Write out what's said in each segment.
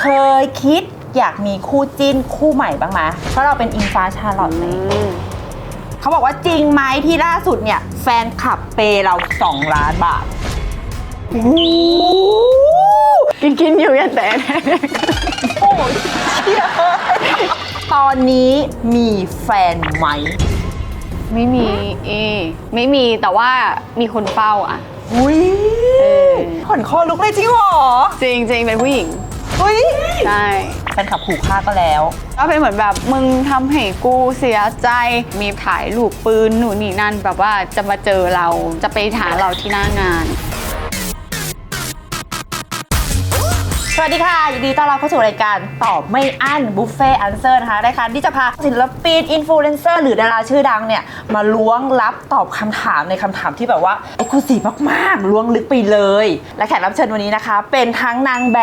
เคยคิดอยากมีคู่จิ้นคู่ใหม่บ้างไหมเพราะเราเป็นอิงฟ้าชาลอตเลยเขาบอกว่าจริงไหมที่ล่าสุดเนี่ย แฟนคลับเปย์เรา 2 ล้านบาท กินกินอยู่อย่าแต่โอ้ยเชี่ยตอนนี้มีแฟนไหม ไม่มีเอไม่มีแต่ว่ามีคนเฝ้าอะ อุ้ยเออผ่อนคอลุกเลยจริงเหรอ จริงจริงเป็นผู้หญิง อุ้ยใช่แฟนคลับขู่ฆ่าก็แล้ว ก็เป็นเหมือนแบบมึงทำให้กูเสียใจ มีถ่ายรูปปืนหนูนนี่นั่นแบบว่าจะมาเจอเราจะไปหาเราที่หน้างาน วัสดีค่ะ ยินดีต้อนรับเข้าสู่รายการตอบไม่อั้นบุฟเฟ่อันเซอร์นะคะรายการที่จะพาศิลปินอินฟลูเอนเซอร์หรือดาราชื่อดังเนี่ย มาล้วงลับตอบคำถามในคำถามที่แบบว่าเอกลุศิมากๆล้วงลึกไปเลย และแขกรับเชิญวันนี้นะคะ เป็นทั้งนางแบ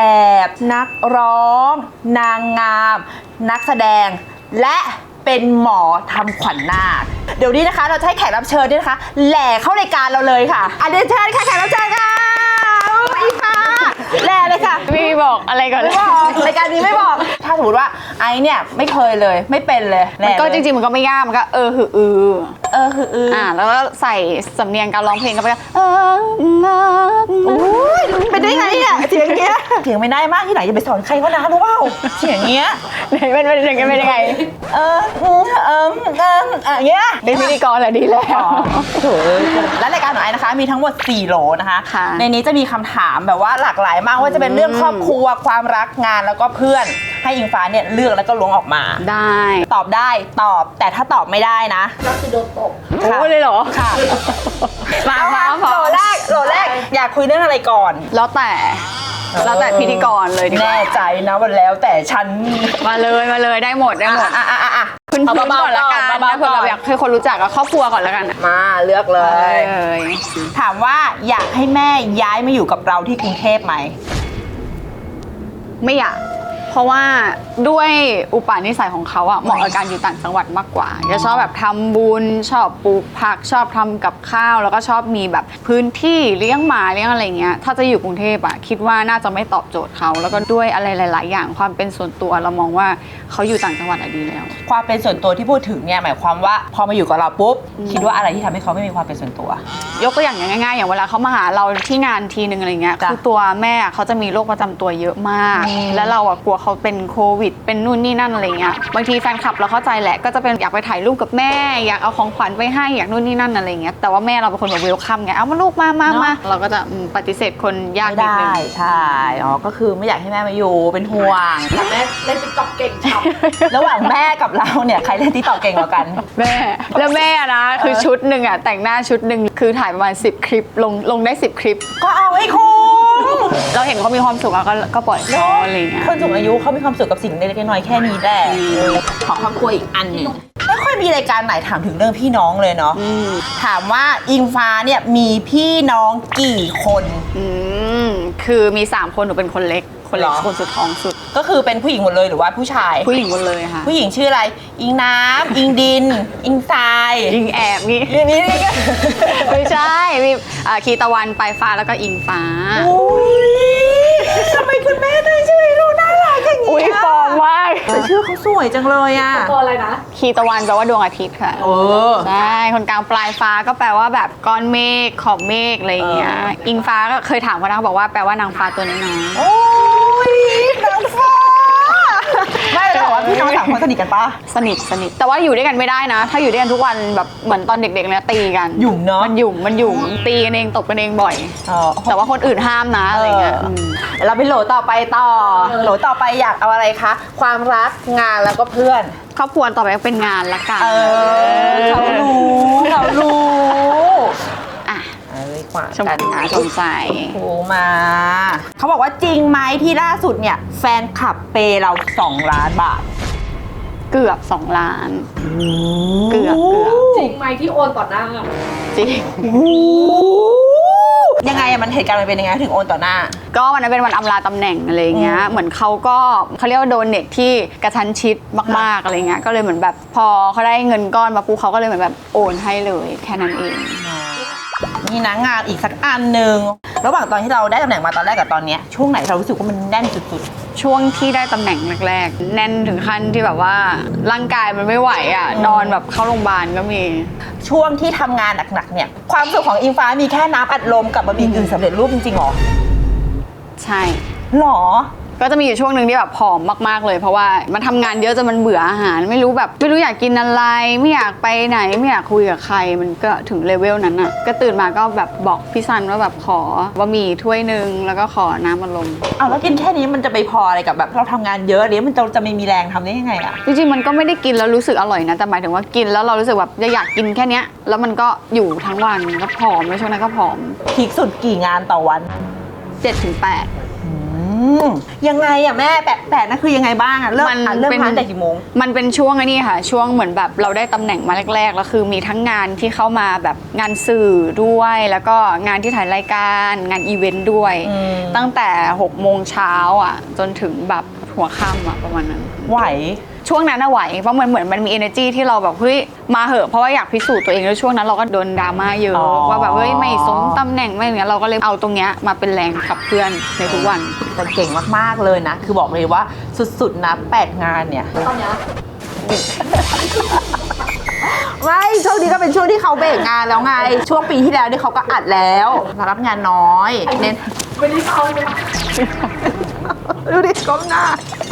บ นักร้อง นางงาม นักแสดงและ เป็นหมอทำขวัญนาค เดี๋ยวนี้นะคะ เราจะให้แขกรับเชิญเนี่ยนะคะ แหล่เข้ารายการเราเลยค่ะอันเดนเชิญค่ะแขกรับเชิญค่ะอีฟ้าแหล่เลยค่ะ ไม่บอกอะไรก่อนเลไม่ยบอกรายการนี้ไม่บอก ถ้าสมมติว่าไอเนี่ยไม่เคยเลยไม่เป็นเลยมันก็แน่เลย จริงๆมันก็ไม่ยากมันก็เออหืออือเออคืออืออ่า แล้วก็ใส่สำเนียงการร้องเพลงเข้าไปก็เออเออโอ้ยเป็นได้ไงเนี่ยเสียงเงี้ยเสียงไม่ได้มากที่ไหนอย่าไปสอนใครเขานะรู้เปล่าเสียงเงี้ยไหนเป็นเป็นยังไงเป็นยังไงเอออืมเออเอออะเงี้ยเป็นพิธีกรแหละดีแล้วอ๋อโถและรายการของไอนะคะ มีทั้งหมด 4 โหลนะคะค่ะในนี้จะมีคำถามแบบว่าหลากหลายมากว่าจะเป็นเรื่องครอบครัวความรักงานแล้วก็เพื่อนให้อิงฟ้าเนี่ยเลือกแล้วก็ล้วงออกมา ได้ ตอบได้ตอบแต่ถ้าตอบไม่ได้นะโอ้เลยเหรอค่ะมาเอามามาพอโหลแรกโหลแรก อยากคุยเรื่องอะไรก่อน แล้วแต่แล้วแต่พิธีกรเลยดีกว่าแน่ใจนะวันแล้วแต่ฉันมาเลยมาเลยได้หมดได้หมดอะอะอะอะคุณเอาพื้นเบาๆก่อนละกันเบานะๆเผื่อก่แบอนบอยากให้คนรู้จักกับครอบครัวก่อนละกันอะมาเลือกเลยเลยถามว่าอยากให้แม่ย้ายมาอยู่กับเราที่กรุงเทพไหม ไม่อยากเพ ราะว่าด้วยอุปนิสัยของเขาอะเหมาะกับการอยู่ต่างจังหวัดมากกว่าจะชอบแบบทำบุญชอบปลูกผักชอบทำกับข้าว แล้วก็ชอบมีแบบพื้นที่เลี้ยงหมาเลี้ยงอะไรเงี้ยถ้าจะอยู่กรุงเทพอะคิดว่าน่าจะไม่ตอบโจทย์เขาแล้วก็ด้วยอะไรหลาย ๆ อย่างความเป็นส่วนตัวเรามองว่าเขาอยู่ต่างจังหวัดอะดีแล้ว ความเป็นส่วนตัวที่พูดถึงเนี่ยหมายความว่าพอมาอยู่กับเราปุ๊บคิดว่าอะไรที่ทำให้เขาไม่มีความเป็นส่วนตัว ยกตัวอย่างอย่างง่ายๆ อย่างเวลาเขามาหาเราที่งานทีนึงอะไรเงี้ยจ้ะคือตัวแม่เขาจะมีโรคประจำตัวเยอะมาก อืม แล้วเราอะกลัวเขาเป็นโควิด เป็นนู่นนี่นั่นอะไรเงี้ยบางทีแฟนคลับเราเข้าใจแหละก็จะเป็นอยากไปถ่ายรูปกับแม่ อยากเอาของขวัญไปให้อยากนู่นนี่นั่นอะไรเงี้ยแต่ว่าแม่เราเป็นคนแบบเวลคัมไงเอามาลูกมามามาเราก็จะอืมปฏิเสธคนยากไม่นิดได้นึง ใช่อ๋อก็คือไม่อยากให้แม่มาอยู่เป็นห่วงแม่เล่นติ๊กต็อกเก่งชับระหว่างแม่กับเราเนี่ยใครเล่นที่ต่อเก่งกว่ากัน แม่แล้วแม่นะคือชุดหนึ่งอะแต่งหน้าชุดหนึ่งคือถ่ายประมาณ 10 คลิปลงลงได้ 10 คลิป ก็เอาให้คุ้ม เราเห็นเขามีความสุขอะก็ก็ปล่อยเขาอะไรเงี้ยคนสูงอายุเขามีความสุขกับสิ่งเล็กๆน้อยๆแค่นี้แหละขอครอบครัวอีกอันหนึ่งไม่ค่อยมีรายการไหนถามถึงเรื่องพี่น้องเลยเนาะอืมถามว่าอิงฟ้าเนี่ยมีพี่น้องกี่คนอืมคือมี 3 คนหนูเป็นคนเล็ก คนเล็กเหรอคนสุดท้องสุด ก็คือเป็นผู้หญิงหมดเลยหรือว่าผู้ชาย ผู้หญิงหมดเลยค่ะ ผู้หญิงชื่ออะไร อิงน้ำอิงดิน อิงทรายยิงแอบงี้นี่นี่นี่ก็ไม่ใช่มีอ่าคีตะวันปลายฟ้าแล้วก็อิงฟ้าอุ้ย ทำไมคุณแม่ตั้งชื่อให้ลูกน่ารักอย่างนี้อุ้ยฟอร์มมากแต่ชื่อเขาสวยจังเลยอะตัวอะไรนะคีตะวันแปลว่าดวงอาทิตย์ค่ะเออใช่คนกลางปลายฟ้าก็แปลว่าแบบก้อนเมฆขอบเมฆอะไรอย่างเงี้ยเอออิงฟ้าก็เคยถามเขานะเขาบอกว่าแปลว่านางฟ้าตัวน้อยโอ้ยนางฟ้า แต่บอกว่าพี่น้องสามคนสนิทกันปะสนิทสนิทแต่ว่าอยู่ด้วยกันไม่ได้นะ ถ้าอยู่ด้วยกันทุกวันแบบเหมือนตอนเด็กๆเนี่ยตีกันหยุ่มเนาะมันหยุ่มมันหยุ่มตีกันเองตบกันเองบ่อย แต่ว่าคนอื่นห้ามนะอะไรเงี้ยเราไปโหลต่อไปต่อ โหลต่อไปอยากเอาอะไรคะ ความรักงานแล้วก็เพื่อนครอบครัวต่อไปก็เป็นงานละกันเออเขารู้เขารู้ อะเอ้ยขวางชมกันพูอะชมใจโทรมา เขาบอกว่าจริงไหมที่ล่าสุดเนี่ย แฟนคลับเปย์เรา 2 ล้านบาท เกือบ2ล้าน เกือบเกือบจริงไหมที่โอนต่อหน้า จริง ยังไงอะมันเหตุการณ์มันเป็นยังไงถึงโอนต่อหน้า ก็วันนั้นเป็นวันอำลาตำแหน่งอะไรเงี้ยอืมเหมือนเขาก็เขาเรียกว่าโดนเน็ตที่กระชั้นชิดมากๆอะไรเงี้ย ก็เลยเหมือนแบบพอเขาได้เงินก้อนมาปุ๊บเขาก็เลยเหมือนแบบโอนให้เลยแค่นั้นเอง นี่นะงานอีกสักอันหนึ่งระหว่างตอนที่เราได้ตำแหน่งมาตอนแรกกับตอนเนี้ยช่วงไหนเรารู้สึกว่ามันแน่นสุดช่วงที่ได้ตำแหน่งแรกๆ แน่นถึงขั้นที่แบบว่าร่างกายมันไม่ไหวอะนอนแบบเข้าโรงพยาบาลก็มีช่วงที่ทำงานหนักๆเนี่ยความสุขของอิงฟ้ามีแค่น้ำอัดลมกับบะหมี่กึ่งสำเร็จรูปจริงๆเหรอใช่ หรอ ก็จะมีอยู่ช่วงหนึ่งที่แบบผอมมากๆเลย เพราะว่ามันทำงานเยอะจนมันเบื่ออาหาร ไม่รู้แบบไม่รู้อยากกินอะไร ไม่อยากไปไหนไม่อยากคุยกับใครมันก็ถึงเลเวลนั้นอะก็ตื่นมาก็แบบบอกพี่ซันว่าแบบขอบะหมี่ถ้วยหนึ่งแล้วก็ขอน้ำมันลมเอาแล้วกินแค่นี้มันจะไปพออะไรกับแบบเราทำงานเยอะเดี๋ยวมันจะจะไม่มีแรงทำได้ยังไงอะจริงๆมันก็ไม่ได้กินแล้วรู้สึกอร่อยนะแต่หมายถึงว่ากินแล้วเรารู้สึกแบบอยากกินแค่เนี้ยแล้วมันก็อยู่ทั้งวันก็ผอมแล้วช่วงนั้นก็ผอมพีคสุดกี่งานต่อวัน 7-8ถึง8อื มยังไงอะแม่แปะแปะนั่นคือยังไงบ้างอะเริ่มมันอะเริ่มเป็นงานแต่กี่โมง มันเป็นช่วงอันนี้ค่ะ ช่วงเหมือนแบบเราได้ตำแหน่งมาแรกๆแล้วคือมีทั้งงานที่เข้ามาแบบงานสื่อด้วย แล้วก็งานที่ถ่ายรายการงานอีเวนต์ด้วย อืม ตั้งแต่6โมงเช้าอะ จนถึงแบบหัวค่ำอะประมาณนั้น ไหว ช่วงนั้นอะไหวเพราะมันเหมือนมันมี energy ที่เราแบบเฮ้ยมาเหอะเพราะว่าอยากพิสูจน์ตัวเองแล้วช่วงนั้นเราก็โดนดราม่าเยอะ อ๋อ ว่าแบบเฮ้ยไม่สมตำแหน่งไม่อย่างเงี้ยเราก็เลยเอาตรงเนี้ยมาเป็นแรงขับเคลื่อนในทุกวัน แต่เก่งมาก ๆ เลยนะ คือบอกเลยว่าสุด ๆ นะแปดงานเนี่ย ตอนเนี้ยไม่ช่วงนี้ก็เป็นช่วงที่เขาเบรกงานแล้วไง ช่วงปีที่แล้วที่เขาก็อัดแล้ว รับงานน้อย เน้นไม่ได้เข้าเลย ดูดิก้มหน้า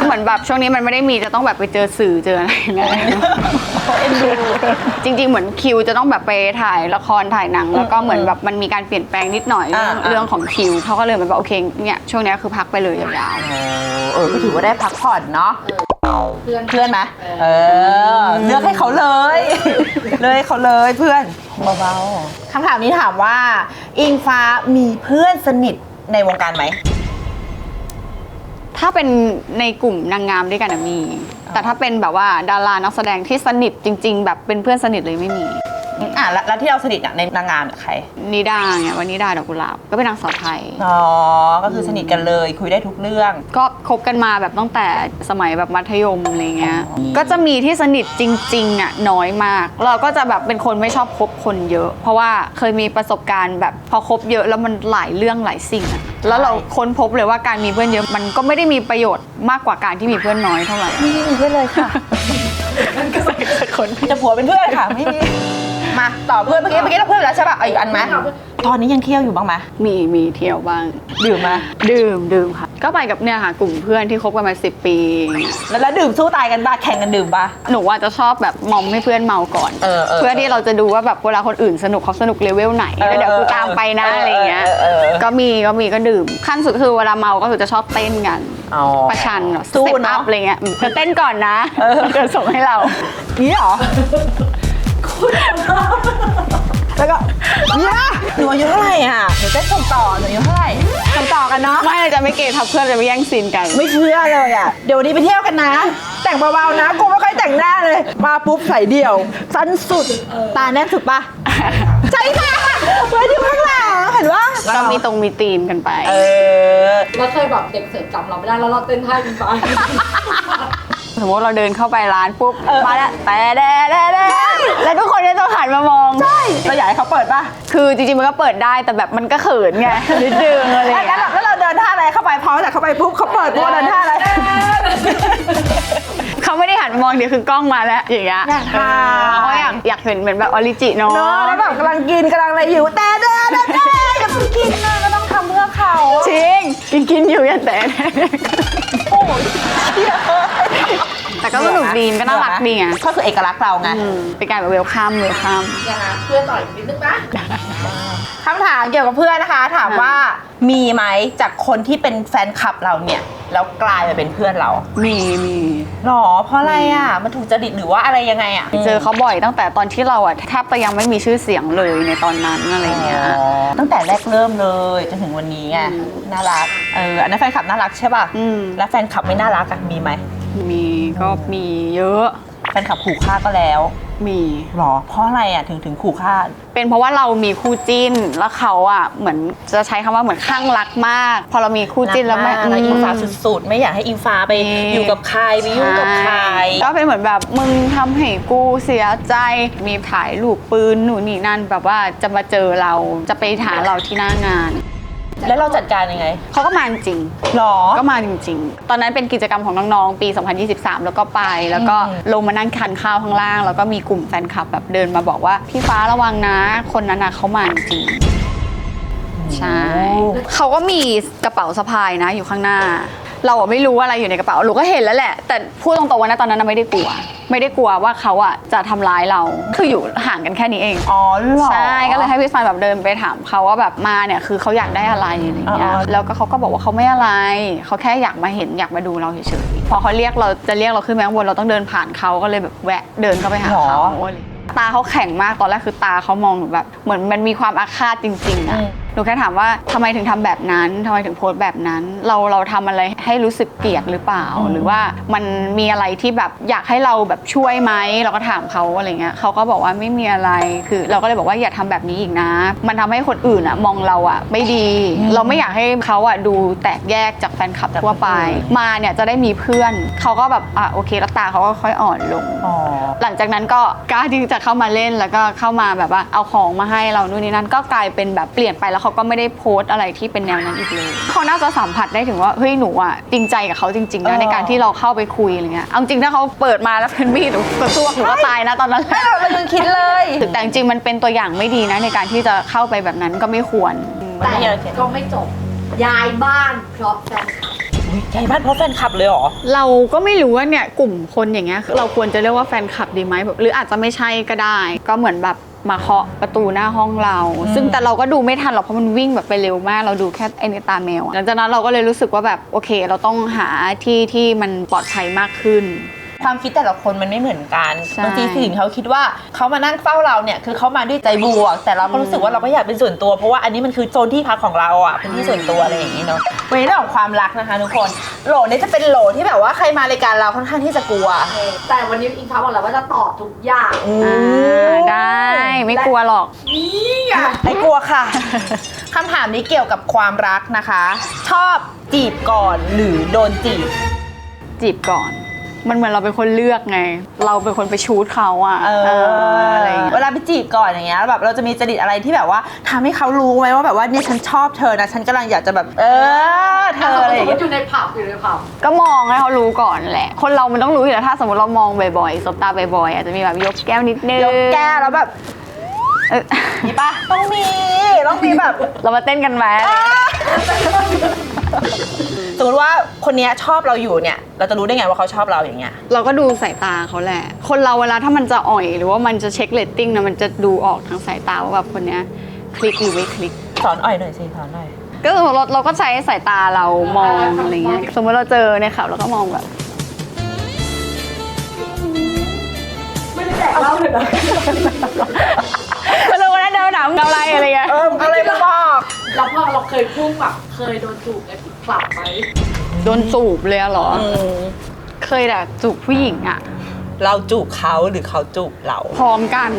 เหมือนแบบช่วงนี้มันไม่ได้มีจะต้องแบบไปเจอสื่อเจออะไรนะเอ็นดูจริง ๆ เหมือนคิวจะต้องแบบไปถ่ายละครถ่ายหนัง แล้วก็เหมือนแบบมันมีการเปลี่ยนแปลงนิดหน่อยเรื่องอ่า เรื่องของคิวเขาก็เลยเหมือนแบบโอเคเนี่ยช่วงเนี้ยคือพักไปเลยยาวเออก็ถือว่าได้พักผ่อนเนาะเพื่อนเพื่อนไหมเออเลือกให้เขาเลย เลือกให้เขาเลยเพื่อนเบาๆคำถามนี้ถามว่า อิงฟ้ามีเพื่อนสนิทในวงการไหมๆ ถ้าเป็นในกลุ่มนางงามด้วยกันอะมี แต่ถ้าเป็นแบบว่าดารานักแสดงที่สนิทจริง ๆ แบบเป็นเพื่อนสนิทเลยไม่มี อะแล้วแล้วที่เราสนิทอะในนางงามเนี่ยใคร นิดาไงวันนิดาดอกกุหลาบก็เป็นนางสาวไทย อ๋อ ก็คือสนิทกันเลยคุยได้ทุกเรื่อง ก็คบกันมาแบบตั้งแต่สมัยแบบมัธยมอะไรเงี้ย อ๋อ ก็จะมีที่สนิทจริงๆอะน้อยมาก เราก็จะแบบเป็นคนไม่ชอบคบคนเยอะ เพราะว่าเคยมีประสบการณ์แบบพอคบเยอะแล้วมันหลายเรื่องหลายสิ่งอะแล้วเราค้นพบเลยว่าการมีเพื่อนเยอะมันก็ไม่ได้มีประโยชน์มากกว่าการที่มีเพื่อนน้อยเท่าไหร่ ไม่มีเพื่อนเลยค่ะคนจะผัวเป็นเพื่อนค่ะไม่มี มาต่อเพื่อนเมื่อกี้เมื่อกี้เราเพื่อนไปแล้วใช่ป่ะเอาอีกอันไหมตอนนี้ยังเที่ยวอยู่บ้างไหมมีมีเที่ยวบ้าง ดื่มไหมดื่มดื่มค่ะ ก็ไปกับเนี่ยค่ะ กลุ่มเพื่อนที่คบกันมาสิปีแล้วแล้วดื่มสู้ตายกันบ้าแข่งกันดื่มป่ะหนูว่าจะชอบแบบมอมให้เพื่อนเมาก่อน เออเอออที่เราจะดูว่าแบบเวลาคนอื่นสนุกเขาสนุกเลเวลไหนแล้วเดี๋ยวกูตามไปนะอะไรอย่างเงี้ยเออเออเออ ก็มีก็มีก็ดื่ม ขั้นสุดคือเวลาเมาก็คือจะชอบเต้นกัน อ๋อ ประชันแบบสู้สเต็ปเนอัอะพอะไรเงี้ยอืมเธอเต้นก่อนนะเออเธอส่งให้เรา นี่เหรอ แล้วก็เนี่ยหนูอายุเท่าไหร่อะหนูจะส่งต่อหนูอายุเท่าไหร่ส่งต่อกันเนาะ ไม่เราจะไม่เกย์ทับเพื่อนจะไม่แย่งซีนกัน ไม่เชื่อเลยอะ เดี๋ยววันนี้ไปเที่ยวกันนะ แต่งเบาๆนะ กูไม่ค่อยแต่งหน้าเลย มาปุ๊บใส่เดี่ยว สั้นสุด ตาแน่นสุดปะใช่ค่ะเพื่อนอยู่ข้างหลังเห็นปะก็มีตรงมีตีมกันไป เออ แล้วเคยแบบเด็กเสิร์ฟจำเราไม่ได้แล้วเราเต้นท่าอินฟ้า สมมติเราเดินเข้าไปร้านปุ๊บมาแล้วแต่แดแดแดแล้วทุกคนจะต้องหันมามองใช่เราอยากให้เขาเปิดปะคือจริงๆมันก็เปิดได้แต่แบบมันก็เขินไงนิดนึงอะไรอย่างแล้วเงี้ยแล้วเราเดินท่าอะไรเข้าไปพอจากเข้าไปปุ๊บเขาเปิดปุ๊บเดินท่าอะไรเขาไม่ได้หันมามองเดี๋ยวคือกล้องมาแล้วอย่างเงี้ยอยากถ่ายเขาอยากอยากเห็นเหมือนแบบออริจิเนาะเนาะแล้วแบบกำลังกินกำลังอะไรอยู่แต่เด้อเด้อเด้ออย่าเพิ่งกินนะก็ต้องทำเพื่อเขาจริงกินกินอยู่ยันแต่โอ้ยเหี้ย แต่ก็สนุกดีมันก็น่ารักดีไงก็คือเอกลักษณ์เราไงอืมเป็นการแบบเวลคัมเวลคัมอย่างนั้นเพื่อนต่อยนิดนึงนะคำถามเกี่ยวกับเพื่อนนะคะ ถามว่ามีไหมจากคนที่เป็นแฟนคลับเราเนี่ย แล้วกลายมาเป็นเพื่อนเรามีมี หรอเพราะอะไรอะ มันถูกจริตหรือว่าอะไรยังไงอะเจอเขาบ่อยตั้งแต่ตอนที่เราอะแทบจะยังไม่มีชื่อเสียงเลยในตอนนั้นอะไรเงี้ย อ๋อตั้งแต่แรกเริ่มเลยจนถึงวันนี้ไงอืม น่ารักเอออันนั้นแฟนคลับน่ารักใช่ป่ะอืม แล้วแฟนคลับไม่น่ารักอะมีไหม มีก็มีเยอะ แฟนคลับขู่ฆ่าก็แล้วมี หรอ เพราะอะไรอะถึงถึงขู่ฆ่า เป็นเพราะว่าเรามีคู่จิ้นแล้วเขาอะเหมือนจะใช้คำว่าเหมือนข้างรักมาก พอเรามีคู่จิ้นแล้วไม่รักมากแล้วอิงฟ้าสุดๆ ไม่อยากให้อิงฟ้าไปอืมอยู่กับใครไปยุ่งกับใคร ก็เป็นเหมือนแบบมึงทำให้กูเสียใจ มีถ่ายรูปปืนหนูนนี่นั่นแบบว่าจะมาเจอเราจะไปหาเราที่หน้างาน แล้วเราจัดการยังไงเขาก็มาจริงหรอ ก็มาจริง ๆ ตอนนั้นเป็นกิจกรรมของน้องๆ ปี 2023 แล้วก็ไป แล้วก็อืมลงมานั่งทานข้าวข้างล่าง แล้วก็มีกลุ่มแฟนคลับแบบเดินมาบอกว่า พี่ฟ้าระวังนะ คนนั้นนะเขามาจริงใช่เขาก็มีกระเป๋าสะพายนะอยู่ข้างหน้า เราอะไม่รู้อะไรอยู่ในกระเป๋าเราก็เห็นแล้วแหละ แต่พูดตรงๆว่านะตอนนั้นนะไม่ได้กลัว ไม่ได้กลัวว่าเขาอะจะทำร้ายเราคืออยู่ห่างกันแค่นี้เอง อ๋อเหรอ ใช่ก็เลยให้พี่ฟานแบบเดินไปถามเขาว่าแบบมาเนี่ยคือเขาอยากได้อะไรอะไรอย่างเงี้ยอ๋อแล้วก็เขาก็บอกว่าเขาไม่อะไรเขาแค่อยากมาเห็นอยากมาดูเราเฉยๆพอเขาเรียกเราจะเรียกเราขึ้นไปข้างบนเราต้องเดินผ่านเขาก็เลยแบบแวะเดินเข้าไปหาเขาตาเขาแข็งมากตอนแรกคือตาเขามองหนูแบบ เหมือนมันมีความอาฆาตจริงๆอะอืม หนูแค่ถามว่าทำไมถึงทำแบบนั้นทำไมถึงโพสต์แบบนั้น เราเราทำอะไรให้รู้สึกเกลียดหรือเปล่า หรือว่ามันมีอะไรที่แบบอยากให้เราแบบช่วยไหมเราก็ถามเขาอะไรเงี้ยเขาก็บอกว่าไม่มีอะไรคือ เราก็เลยบอกว่าอย่าทำแบบนี้อีกนะ มันทำให้คนอื่นอะมองเราอะไม่ดี เราไม่อยากให้เขาอะดูแตกแยกจากแฟนคลับทั่วไป มาเนี่ยจะได้มีเพื่อนเขาก็แบบอะโอเคแล้วตาเขาก็ค่อยอ่อนลงอ๋อหลังจากนั้นก็กล้าที่จะเข้ามาเล่นแล้วก็เข้ามาแบบว่าเอาของมาให้เรานู่นนี่นั่นก็กลายเป็นแบบเปลี่ยนไปแล้วเขาก็ไม่ได้โพสต์อะไรที่เป็นแนวนั้นอีกเลยเขาน่าจะสัมผัสได้ถึงว่าเฮ้ยหนูอะจริงใจกับเขาจริงๆเอนะอในการที่เราเข้าไปคุยอะไรเงี้ยเอาจริงถ้าเขาเปิดมาแล้วเป็นมีดหนูก็สู้หนูก็ตายนะตอนนั้นแหละเรายังคิดเลยแต่จริงๆมันเป็นตัวอย่างไม่ดีนะในการที่จะเข้าไปแบบนั้นก็ไม่ควร แต่ก็ไม่จบย้ายบ้านเพราะแฟนคลับอุ๊ย ใหญ่บ้านเพราะแฟนคลับเลยเหรอ เราก็ไม่รู้ว่าเนี่ยกลุ่มคนอย่างเงี้ยเราควรจะเรียกว่าแฟนคลับดีไหมแบบหรืออาจจะไม่ใช่ก็ได้ ก็เหมือนแบบมาเคาะประตูหน้าห้องเราอืมซึ่งแต่เราก็ดูไม่ทันหรอกเพราะมันวิ่งแบบไปเร็วมาก เราดูแค่ไอ้ในตาแมวอะหลังจากนั้นเราก็เลยรู้สึกว่าแบบโอเค เราต้องหาที่ที่มันปลอดภัยมากขึ้น ความคิดแต่ละคนมันไม่เหมือนกันใช่ บางทีสิ่งเขาคิดว่าเขามานั่งเฝ้าเราเนี่ยคือเขามาด้วยใจบวก แต่เราก็รู้สึกว่าเราก็อยากเป็นส่วนตัว เพราะว่าอันนี้มันคือโซนที่พักของเราอะเป็นที่ส่วนตัวอะไรอย่างนี้เนาะวันนี้เรื่องของความรักนะคะทุกคนโหลเนี่ยจะเป็นโหลที่แบบว่าใครมารายการเราค่อนข้างที่จะกลัว แต่วันนี้อิงฟ้าบอกแล้วว่าจะตอบทุกอย่าง อ่าได้ไม่กลัวหรอก นี่ไงไม่กลัวค่ะ คำถามนี้เกี่ยวกับความรักนะคะ ชอบจีบก่อนหรือโดนจีบจีบก่อน มันเหมือนเราเป็นคนเลือกไง เราเป็นคนไปชูดเขาอะเออเอออะไรอย่างเงี้ย เวลาไปจีบก่อนอย่างเงี้ยแบบเราจะมีจริตอะไรที่แบบว่าทำให้เขารู้ไหมว่าแบบว่าเนี่ยฉันชอบเธอนะฉันกำลังอยากจะแบบ เออ เธออะไรอย่างสมมเงี้ติยอยู่ในผับอยู่ในผับก็มองให้เขารู้ก่อนแหละ คนเรามันต้องรู้อยู่แล้วถ้าสมมติเรามองบ่อยๆ สบตาบ่อยๆ อาจจะมีแบบยกแก้วนิดนึงยกแก้วแล้วแบบ เออมีปะต้องมีต้องมีแบบเรามาเต้นกันไหมสมมติว่าคนเนี้ยชอบเราอยู่เนี่ย เราจะรู้ได้ไงว่าเขาชอบเราอย่างเงี้ยเราก็ดูสายตาเขาแหละ คนเราเวลาถ้ามันจะอ่อย หรือว่ามันจะเช็คเรตติ้งนะมันจะดูออกทางสายตาว่าแบบคนเนี้ยคลิกหรือไม่คลิก สอนอ่อยหน่อยสิสอนหน่อยก็สมมติเราเราก็ใช้สายตาเรามองอะไรเงี้ยสมมติเราเจอในข่าวเราก็มองแบบไม่ได้แดกเหล้าเลยนะ หนังเดาอะไรอะไรเงี้ย เอออะไรมาบอกแล้วพอเราเคยพุ่งแบบเคยโดนจูบในคลับไหมโดนจูบเลยอะเหรออืมเคยแต่จูบผู้หญิงอะเราจูบเขาหรือเขาจูบเรา พร้อมกัน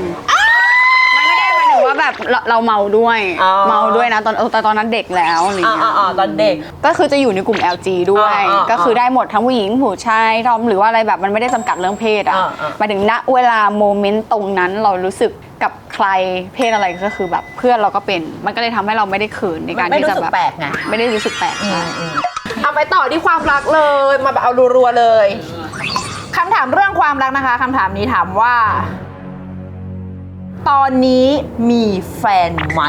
มันไม่ได้หมายถึงว่าแบบเราเราเมาด้วย อ๋อ เมาด้วยนะตอนเออแต่ตอนนั้นเด็กแล้วอะไรอ่าเงี้ย อ่าตอนเด็ก ก็คือจะอยู่ในกลุ่ม LG ด้วย อ่าอ่าก็คือได้หมดทั้งผู้หญิงผู้ชายทอมหรือว่าอะไรแบบมันไม่ได้จำกัดเรื่องเพศอะอ่าอ่า หมายถึงณเวลาโมเมนต์ตรงนั้นเรารู้สึกกับ ใครเพศอะไรก็คือแบบเพื่อนเราก็เป็น มันก็เลยทำให้เราไม่ได้เขินในการไม่ที่รู้จะสึกแบบแปลกไงไม่ได้รู้สึกแปลกใช่ เอาไปต่อที่ความรักเลย มาแบบเอารัวๆเลยคำถามเรื่องความรักนะคะคำถามนี้ถามว่า ตอนนี้มีแฟนไหม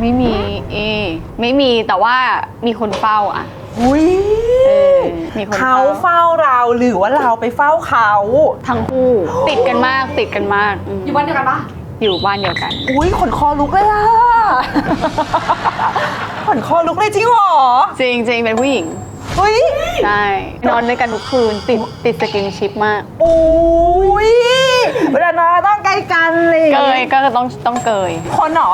ไม่มีเอไม่มีแต่ว่ามีคนเฝ้าอะ อุ้ยเออมีคนเขาเฝ้าเฝ้าเราหรือว่าเราไปเฝ้าเขา ทั้งคู่ ติดกันมากติดกันมากอืมอยู่บ้านเดียวกันปะ อยู่บ้านเดียวกัน อุ้ยขนคอลุกเลยอะขนคอลุกเลยจริงเหรอจริงจริงเป็นผู้หญิงอุ้ยใช่นอนด้วยกันทุกคืนติดติดสกินชิปมากอุ้ยเวลานอนต้องใกล้กันเลยเกยก็ต้องต้องเกยคนเหรอ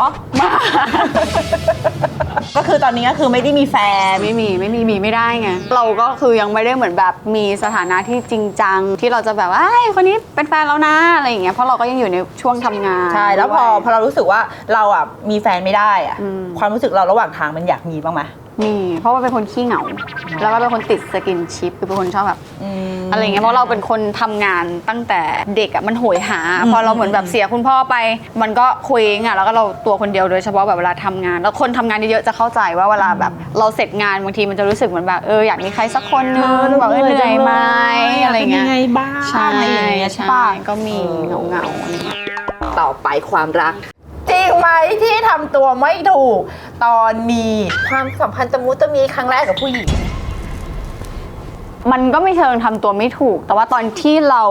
ก็คือตอนนี้ก็คือไม่ได้มีแฟน ไม่มีไม่มีมีไม่ได้ไงเราก็คือยังไม่ได้เหมือนแบบมีสถานะที่จริงจัง ที่เราจะแบบว่าเอ้ยคนนี้เป็นแฟนเรานะอะไรอย่างเงี้ยเพราะเราก็ยังอยู่ในช่วงทำงานใช่ แล้วพอด้วยพอเรารู้สึกว่าเราอะมีแฟนไม่ได้อะ อืม ความรู้สึกเราระหว่างทางมันอยากมีบ้างไหม มี เพราะว่าเป็นคนขี้เหงา แล้วก็เป็นคนติดสกินชิปคือเป็นคนชอบแบบมอะไรเงี้ยเพราะเราเป็นคนทำงานตั้งแต่เด็กอะมันโหยหาอืมพอเราเหมือนแบบเสียคุณพ่อไป มันก็เคว้งอะแล้วก็เราตัวคนเดียวโดยเฉพาะแบบเวลาทำงาน แล้วคนทำงานเยอะๆจะเข้าใจว่าเวลาแบบเราเสร็จงานบางทีมันจะรู้สึกเหมือนแบบเอออยากมีใครสักคนนึงแบบเออเหนื่อยไหมอะไรเงี้ยป็นยังไงบ้างใช่อะไรอย่างเงี้ยใช่ใช่ปะก็มีเออเหงาๆอะไรเงี้ยต่อไปความรัก จริงไหมที่ทำตัวไม่ถูก ตอนมีความสัมพันธ์ตะมุตะมีครั้งแรกกับผู้หญิง มันก็ไม่เชิงทำตัวไม่ถูก แต่ว่าตอนที่เรา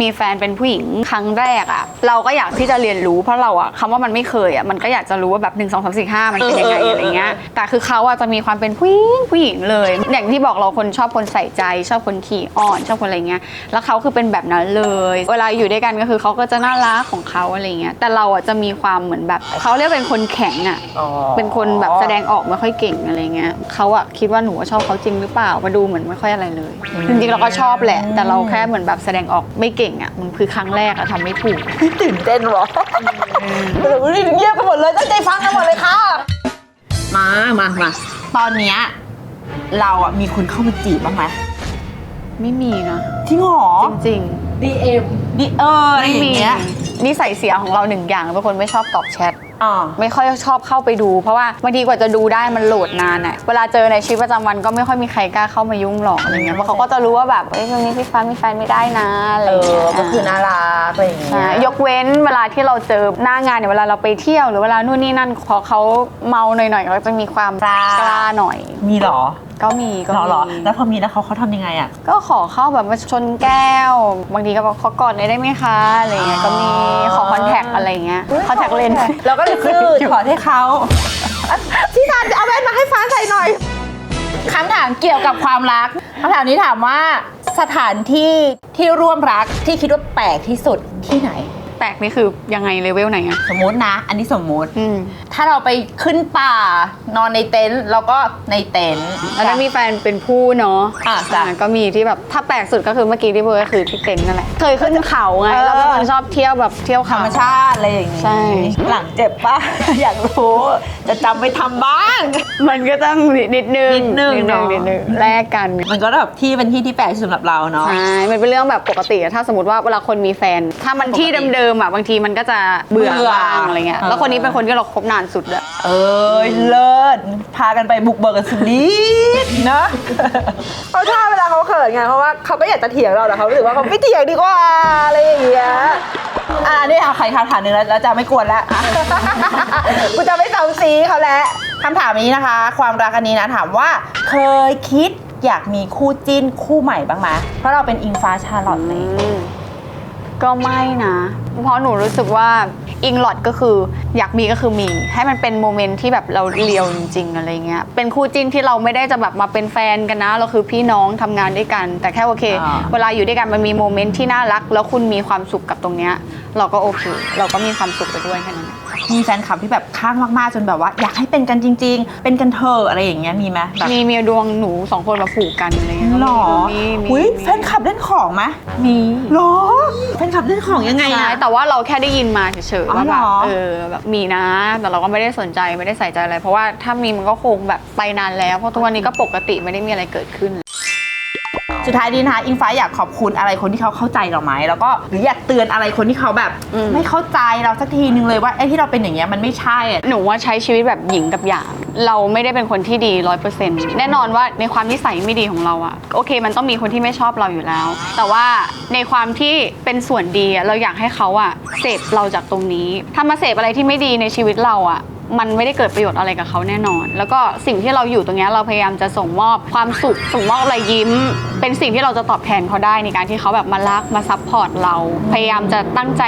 มีแฟนเป็นผู้หญิงครั้งแรกอะเราก็อยากที่จะเรียนรู้เพราะเราอะคำว่ามันไม่เคยอะมันก็อยากจะรู้ว่าแบบ1 2 3 4 5มันเป็นยังไงเออเออเอออะไรเงี้ยแต่คือเขาอะจะมีความเป็นผู้หญิงผู้หญิงเลย อย่างที่บอกเราคนชอบคนใส่ใจ ชอบคนขี้อ่อนชอบคนอะไรเงี้ยแล้วเขาคือเป็นแบบนั้นเลย เวลาอยู่ด้วยกันก็คือเขาก็จะน่ารักของเขาอะไรเงี้ยแต่เราอะจะมีความเหมือนแบบเขาเรียกเป็นคนแข็งอะเป็นคนแบบแสดงออกไม่ค่อยเก่งอะไรเงี้ยเขาอะคิดว่าหนูชอบเขาจริงหรือเปล่ามาดูเหมือนไม่ค่อยอะไรเลยจริงๆเราก็ชอบแหละ แต่เราแค่เหมือนแบบแสดงออกไม่เก่งอะมันคือครั้งแรกอะทำไม่ถูก ตื่นเต้นวะเงียบกันหมดเลยตั้งใจฟังกันหมดเลยค่ะ มามามาตอนเนี้ยเราอะมีคนเข้ามาจีบบ้างไหมไม่มีนะ จริงเหรอจริง DM ดิเออๆอะไรไม่อย่ามีงเงี้ย นิสัยเสียของเราหนึ่งอย่างเป็นคนไม่ชอบตอบแชท อ่า ไม่ค่อยชอบเข้าไปดู เพราะว่าบางทีกว่าจะดูได้มันโหลดนานอะเวลาเจอในชีวิตประจำวันก็ไม่ค่อยมีใครกล้าเข้ามายุ่งหรอกอะไรเงี้ยเพราะเขาก็จะรู้ว่าแบบเอ้ยช่วงนี้พี่ฟ้ามีแฟนไม่ได้นะอะไรเอเงี้อยก็คือน่ารักอะไรอย่างเงี้ใช่ยยกเว้นเวลาที่เราเจอหน้างานเนี่ยเวลาเราไปเที่ยวหรือเวลานู่นนี่นั่นพอเขาเมาหน่อยๆก็จะมีความกล้ากล้าหน่อย มีเหรอ ก็มีก็เหรอเหรอมีแล้วพอมีแล้วเขาเขาทำยังไงอะ ก็ขอเข้าแบบมาชนแก้ว บางทีก็บอกขอกอดหน่อยได้ไหมคะอะไรเงี้ยก็มีขอคอนแทคอะไรเงี้ยคอนแทคเลนส์เราก็เลยคือถอดให้เขาพี่ซานเอาแว่นมาให้ฟ้าใส่หน่อย คำถามเกี่ยวกับความรักคำถามนี้ถามว่าสถานที่ที่ร่วมรักที่คิดว่าแปลกที่สุดที่ไหนแต กนี่คือยังไงเลเวลไหนอะสมมตินะ อันนี้สมมติ อืมถ้าเราไปขึ้นป่านอนในเต็นท์แล้วก็ในเต็นท์ แล้วถ้ามีแฟนเป็นผู้เนาะอะจ้ะก็มีที่แบบถ้าแปลกสุดก็คือเมื่อกี้ที่เบอร์ก็คือที่เต็นท์นั่นแหละเคยขึ้นเขาไงเออ เราเป็นคนชอบเที่ยวแบบเที่ยวธรเขา รมชาติอะไรอย่างนี้ ใช่ หลังเจ็บปะ อยากรู้ จะจำไปทำบ้าง มันก็ต้องนิดนึงนิดนึงนิดนึงเนอะ นิดนึงแลกกันมันก็แบบที่เป็นที่ที่แปลกที่สุดสำหรับเราเนาะ ใช่มันเป็นเรื่องแบบปกติอะถ้าสมมติว่าเวลาคนมีแฟน ถ้ามันที่เดิมๆอะบางทีมันก็จะเบื่อเบื่อบ้างอะไรเงี้ยเออแล้วคนนี้เป็นคนที่เราคบนานสุดอะเอ้ยเลิศพากันไปบุกเบิกกันสุดนิดนะเขาชอบเวลาเขาเขินไงเพราะว่าเขาก็อยากจะเถียงเราแต่เขารู้สึกว่าเขาไม่เถียงดีกว่าอะไรอย่างเงี้ยอ่านี่เอาใครคำถามหนึ่งแล้วแล้วจะไม่กวนแล้วกูจะไม่เซาซีเขาแล้วคำถามนี้นะคะ ความรักอันนี้นะถามว่าเคยคิดอยากมีคู่จิ้นคู่ใหม่บ้างไหมเพราะเราเป็นอิงฟ้าชาลอตเลย ก็ไม่นะ เพราะหนูรู้สึกว่าอิงลอดก็คืออยากมีก็คือมี ให้มันเป็นโมเมนต์ที่แบบเราเลียวจริง ๆ อะไรเงี้ยเป็นคู่จิ้นที่เราไม่ได้จะแบบมาเป็นแฟนกันนะ เราคือพี่น้องทำงานด้วยกัน แต่แค่โอเคอ่าเวลาอยู่ด้วยกันมันมีโมเมนต์ที่น่ารัก แล้วคุณมีความสุขกับตรงเนี้ยเราก็โอเค เราก็มีความสุขไปด้วยแค่นั้น มีแฟนคลับที่แบบข้างมากๆจนแบบว่า อยากให้เป็นกันจริง ๆ เป็นกันเถอะอะไรอย่างเงี้ยมีไหมแบบมีเมียดวงหนูสองคนมาผูกกันอะไรเงี้ยหรอมีมีอุ้ยมีแฟนคลับเล่นของไหมมีหรอแฟนคลับเล่นของยังไงใช่นะ แต่ว่าเราแค่ได้ยินมาเฉยอ๋อๆว่าแบบเหรอ เออแบบมีนะ แต่เราก็ไม่ได้สนใจไม่ได้ใส่ใจอะไร เพราะว่าถ้ามีมันก็คงแบบไปนานแล้ว เพราะทุกวันนี้ก็ปกติไม่ได้มีอะไรเกิดขึ้น สุดท้ายดีนะคะอิงฟ้าอยากขอบคุณอะไรคนที่เขาเข้าใจเราไหมแล้วก็หรืออยากเตือนอะไรคนที่เขาแบบ อืม ไม่เข้าใจเราสักทีนึงเลยว่าไอ้ที่เราเป็นอย่างเงี้ยมันไม่ใช่อะ หนูว่าใช้ชีวิตแบบหญิงกับหยาง เราไม่ได้เป็นคนที่ดีร้อยเปอร์เซ็นต์แน่นอนว่าในความนิสัยไม่ดีของเราอะโอเค มันต้องมีคนที่ไม่ชอบเราอยู่แล้ว แต่ว่าในความที่เป็นส่วนดีอะเราอยากให้เขาอะเสพเราจากตรงนี้ ถ้ามาเสพอะไรที่ไม่ดีในชีวิตเราอะ มันไม่ได้เกิดประโยชน์อะไรกับเขาแน่นอน แล้วก็สิ่งที่เราอยู่ตรงนี้เราพยายามจะส่งมอบความสุขส่งมอบรอยยิ้ม เป็นสิ่งที่เราจะตอบแทนเขาได้ในการที่เขาแบบมารักมาซัพพอร์ตเรา พยายามจะตั้งใจ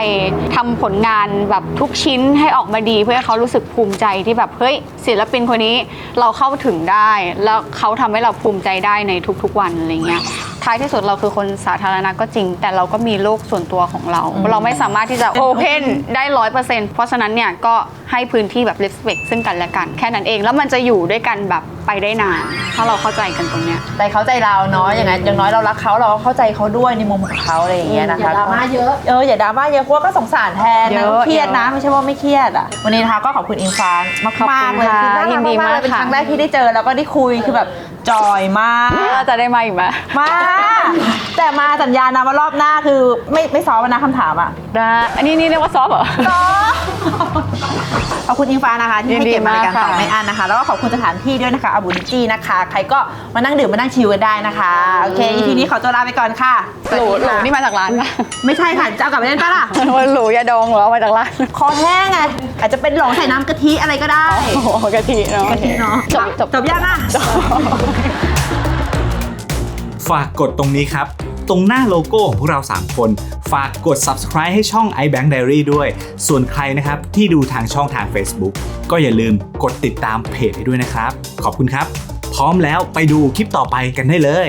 ทำผลงานแบบทุกชิ้นให้ออกมาดี เพื่อให้เขารู้สึกภูมิใจที่แบบเฮ้ยศิลปินคนนี้เราเข้าถึงได้ แล้วเขาทำให้เราภูมิใจได้ในทุกๆวันอะไรเงี้ยท้ายที่สุดเราคือคนสาธารณะก็จริง แต่เราก็มีโลกส่วนตัวของเรา เราไม่สามารถที่จะโอเพนได้ร้อยเปอร์เซ็นต์เพราะฉะนั้นเนี่ยก็ให้พื้นที่แบบ respect ซึ่งกันและกัน แค่นั้นเองแล้วมันจะอยู่ด้วยกันแบบไปได้นาน ถ้าเราเข้าใจกันตรงเนี้ยใจเขาใจเราเนาะอย่างไงอย่างน้อยเรารักเขาเราก็เข้าใจเขาด้วยในมุมของเขาอะไรอย่างเงี้ยนะอย่าคะดราม่าเยอะเอออย่าดราม่าเยอะเพราะว่าก็สงสารแทนเยนะอะเครียดนะเยอะไม่ใช่ว่าไม่เครียดอะวันนี้นะคะก็ขอบคุณอิงฟ้ามากขอบมากคุณเลยค่ะคือน่ายิรักนดีมากๆเลยเป็นมากค่ะครั้งแรกที่ได้เจอแล้วก็ได้คุยคือแบบจอยมากเราจะได้มาอีกไหมมาแต่มาสัญญานะว่ารอบหน้าคือไม่ไม่ซ้อมแล้วนะคำถามอะได้อันนี้นี่เรียกว่าซอฟต์เหรอซ้อม ขอบคุณอิงฟ้านะคะที่ให้เกียรติมารายการยินดีมากค่ะตอบไม่อันนะคะ แล้วก็ขอบคุณสถานที่ด้วยนะคะอาบูดิจีนะคะ ใครก็มานั่งดื่มมานั่งชิลกันได้นะคะโอเคอีพีนี้ขอตัวลาไปก่อนค่ะหลูหลูนี่มาจากร้านปะไม่ใช่ค่ะจะเอากลับไปเล่นปะล่ะว่าหลูยาดองเหรอเอามาจากร้านคอแห้งไงอาจจะเป็นหลงใส่น้ำกะทิอะไรก็ได้โอ้โหกะทิเนาะกะทิเนาะจบจบจบยังอะฝากกดตรงนี้ครับ ตรงหน้าโลโก้ของพวกเรา 3 คน ฝากกด subscribe ให้ช่อง iBank Diary ด้วย ส่วนใครนะครับที่ดูทางช่องทาง Facebook ก็อย่าลืมกดติดตามเพจให้ด้วยนะครับ ขอบคุณครับ พร้อมแล้วไปดูคลิปต่อไปกันได้เลย